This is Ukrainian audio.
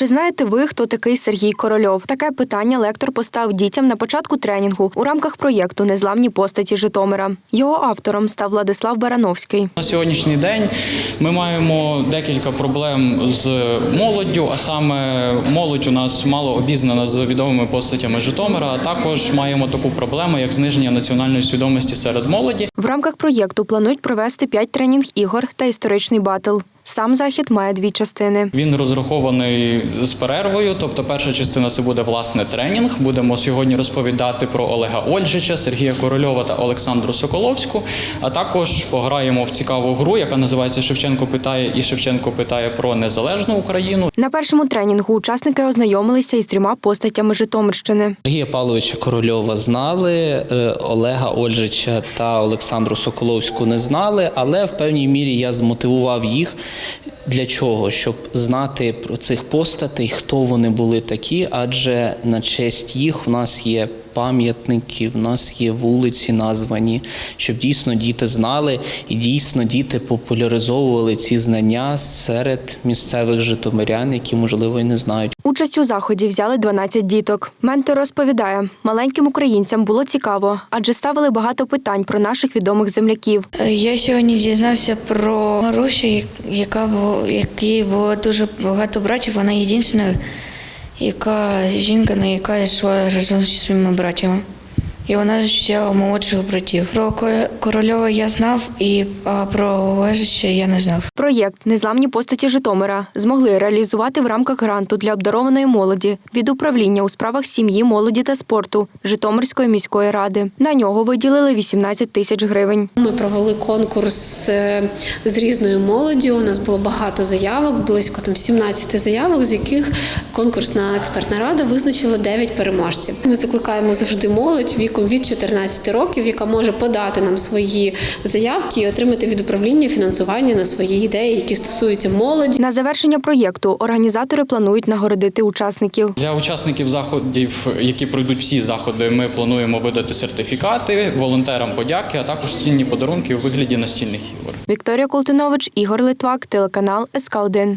Чи знаєте ви, хто такий Сергій Корольов? Таке питання лектор постав дітям на початку тренінгу у рамках проєкту Незламні постаті Житомира. Його автором став Владислав Барановський. На сьогоднішній день ми маємо декілька проблем з молоддю, а саме молодь у нас мало обізнана з відомими постатями Житомира. А також маємо таку проблему, як зниження національної свідомості серед молоді. В рамках проєкту планують провести п'ять тренінг ігор та історичний батл. Сам захід має дві частини. Він розрахований з перервою. Тобто, перша частина це буде власне тренінг. Будемо сьогодні розповідати про Олега Ольжича, Сергія Корольова та Олександру Соколовську. А також пограємо в цікаву гру, яка називається Шевченко питає і Шевченко питає про незалежну Україну. На першому тренінгу учасники ознайомилися із трьома постатями Житомирщини. Сергія Павловича Корольова знали, е, Олега Ольжича та Олександру Соколовську не знали, але в певній мірі я змотивував їх. Для чого? Щоб знати про цих постатей, хто вони були такі, адже на честь їх у нас є пам'ятники, в нас є вулиці названі, щоб дійсно діти знали і дійсно діти популяризовували ці знання серед місцевих житомирян, які можливо і не знають. Участь у заході взяли 12 діток. Ментор розповідає, маленьким українцям було цікаво, адже ставили багато питань про наших відомих земляків. Я сьогодні дізнався про Марусю, яка було, якій було дуже багато братів. Вона єдина, яка жінка, на яка йшла разом зі своїми братями. І вона взяла молодших братів. Про Корольова я знав, і а про Олежича я не знав. Проєкт Незламні постаті Житомира змогли реалізувати в рамках гранту для обдарованої молоді від управління у справах сім'ї, молоді та спорту Житомирської міської ради. На нього виділили 18 тисяч гривень. Ми провели конкурс е, з різною молоддю. У нас було багато заявок, близько там 17 заявок, з яких конкурсна експертна рада визначила 9 переможців. Ми закликаємо завжди молодь віком від 14 років, яка може подати нам свої заявки і отримати від управління фінансування на свої ідеї, які стосуються молоді. На завершення проєкту організатори планують нагородити учасників. Для учасників заходів, які пройдуть всі заходи, ми плануємо видати сертифікати, волонтерам подяки, а також цінні подарунки у вигляді настільних ігор. Вікторія Колтунович, Ігор Литвак, телеканал СК 1